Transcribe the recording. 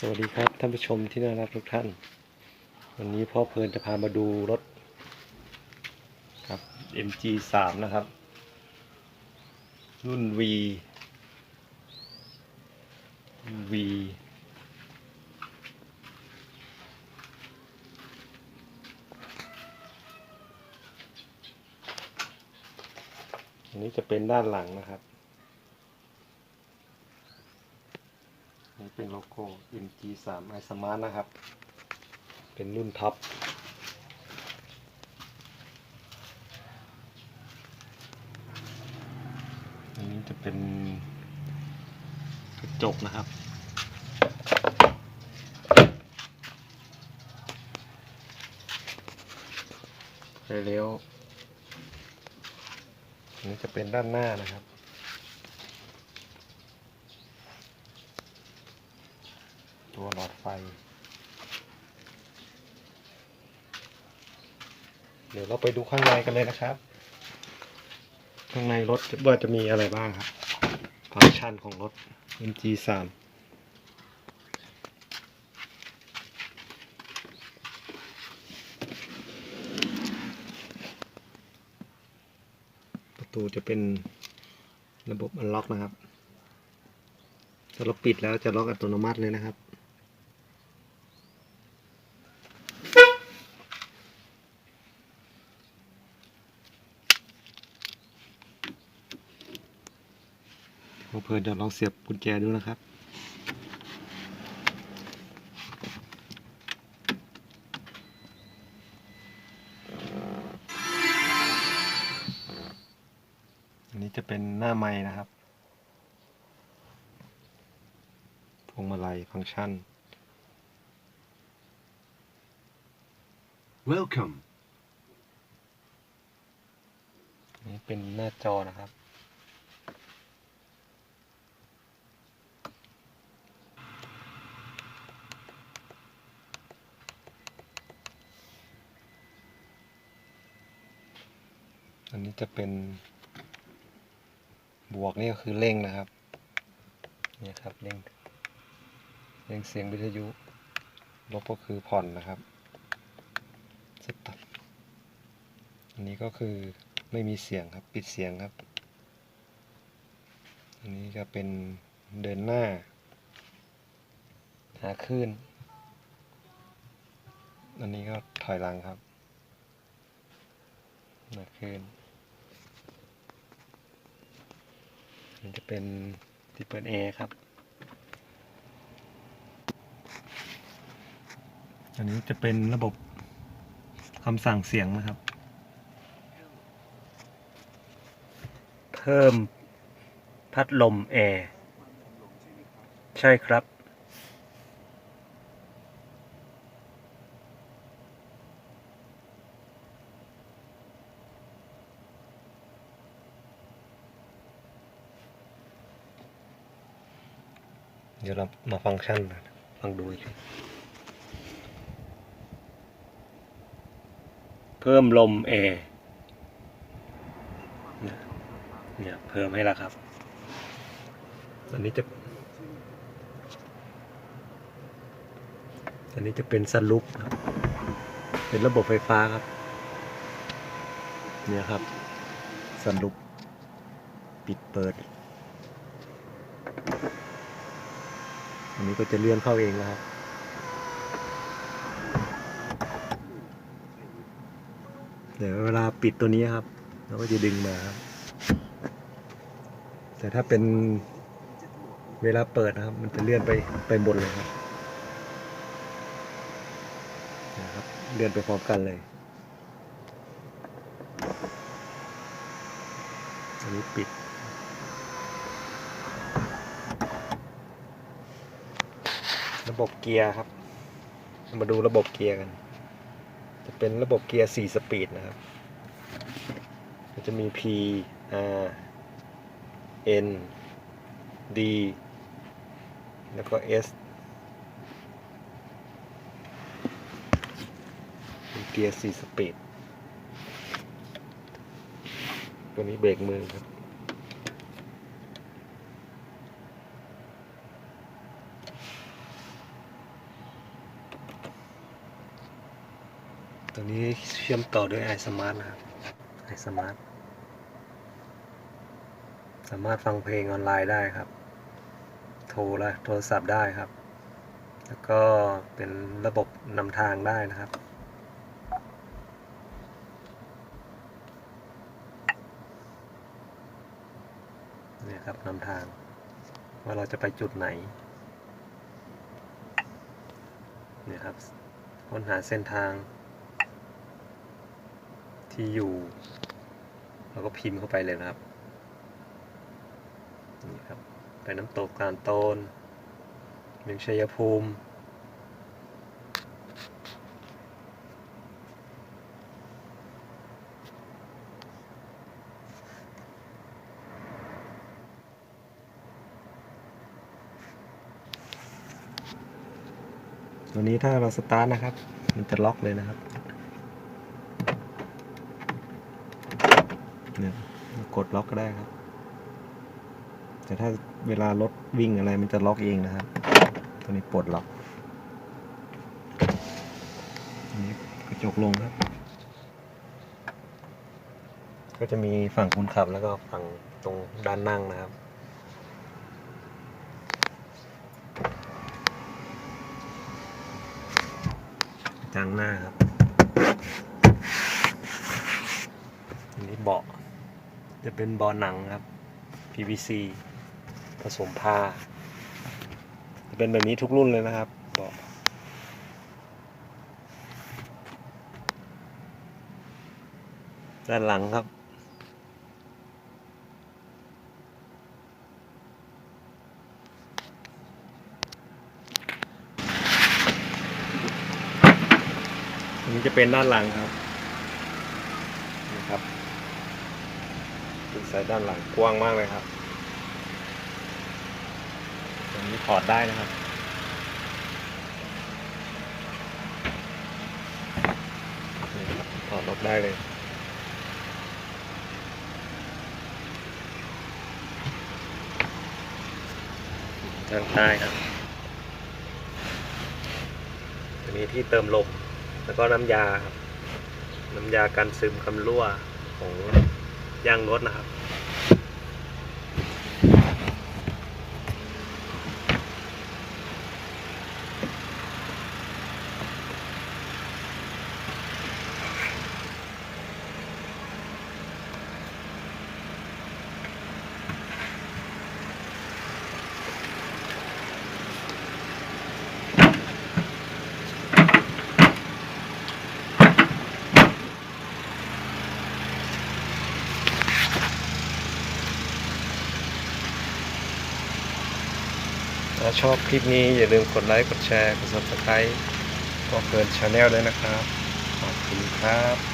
สวัสดีครับท่านผู้ชมที่น่ารักทุกท่าน วันนี้พ่อเพลินจะพามาดูรถครับ MG 3 นะครับ รุ่น V V อันนี้จะเป็นด้านหลังนะครับ นี่เป็น โลโก้ MG 3 i Smart นะครับ เป็นรุ่นท็อปอันนี้จะเป็นกระจกนะครับไปเลี้ยวอันนี้จะเป็นด้านหน้านะครับ ตัวหลอด ไฟ เดี๋ยวเราไปดูข้างในกันเลยนะครับ ข้างในรถว่าจะมีอะไรบ้างครับ ฟังก์ชันของรถ MG 3 ประตูจะเป็นระบบอันล็อกนะครับถ้าเราปิดแล้วจะล็อกอัตโนมัติเลยนะครับ เพลินเดี๋ยวลองเสียบกุญแจดูนะครับอันนี้จะเป็นหน้าไม้นะครับ พวงมาลัยฟังก์ชัน Welcome. อันนี้เป็นหน้าจอนะครับ อันนี้จะเป็นบวกนี่ก็คือเร่งนะครับ เนี่ยครับเร่งเร่งเสียงวิทยุ ลบก็คือผ่อนนะครับสตับอันนี้ก็คือไม่มีเสียงครับปิดเสียงครับ อันนี้ก็เป็นเดินหน้า หาคลื่น อันนี้ก็ถอยหลังครับหาคลื่น มันจะเป็นที่เปิดแอร์ครับ อันนี้จะเป็นระบบคำสั่งเสียงนะครับ เพิ่มพัดลมแอร์ใช่ครับ เดี๋ยวเรามาฟังก์ชันกันฟังดูอีกเพิ่มลมแอร์เนี่ยเนี่ยเพิ่มให้แล้วครับอันนี้จะ อันนี้จะเป็นสลุปครับ เป็นระบบไฟฟ้าครับ เนี่ยครับสลุปปิดเปิด อันนี้ก็จะเลื่อนเข้าเองแล้วครับเดี๋ยวเวลาปิดตัวนี้ครับเราก็จะดึงมาครับแต่ถ้าเป็นเวลาเปิดนะครับ มันจะเลื่อนไปไปบนเลยครับนะครับเลื่อนไปพร้อมกันเลยอันนี้ปิด ระบบเกียร์ครับ มาดูระบบเกียร์กัน จะเป็นระบบเกียร์ 4 สปีดนะครับจะมี P R N D แล้วก็ S เป็นเกียร์ 4 สปีด ตัวนี้เบรกมือครับ ตัวนี้เชื่อมต่อด้วย iSmart นะครับ iSmart สามารถฟังเพลงออนไลน์ได้ครับ โทรและโทรศัพท์ได้ครับ แล้วก็เป็นระบบนำทางได้นะครับเนี่ยครับนำทาง ว่าเราจะไปจุดไหนเนี่ยครับค้นหาเส้นทาง ที่อยู่แล้วก็พิมพ์เข้าไปเลยนะครับนี่ครับไปน้ำตกตาลโตนเมืองชัยภูมิตัวนี้ถ้าเราสตาร์ทนะครับ มันจะล็อกเลยนะครับ เนี่ย กดล็อกก็ได้ครับ แต่ถ้าเวลารถวิ่งอะไรมันจะล็อกเองนะครับ ตัวนี้ปลดล็อกอันนี้กระจกลงครับ ก็จะมีฝั่งคนขับแล้วก็ฝั่งตรงด้านนั่งนะครับจางหน้าครับ อันนี้เบาะ จะเป็นบาะหนังครับ PVC ผสมผ้า จะเป็นแบบนี้ทุกรุ่นเลยนะครับบาะด้านหลังครับ อันนี้จะเป็นด้านหลังครับ เป็นสายด้านหลังกว้างมากเลยครับอันนี้ถอดได้นะครับ ถอดออกได้เลยทางใต้ครับจะมีที่เติมลมแล้วก็น้ำยาครับ น้ำยากันซึมกำรั่วของ ยางรถนะครับ ถ้าชอบคลิปนี้อย่าลืมกดไลค์ กดแชร์ กด subscribe ก็เกินชาแนลด้วยนะครับ ขอบคุณครับ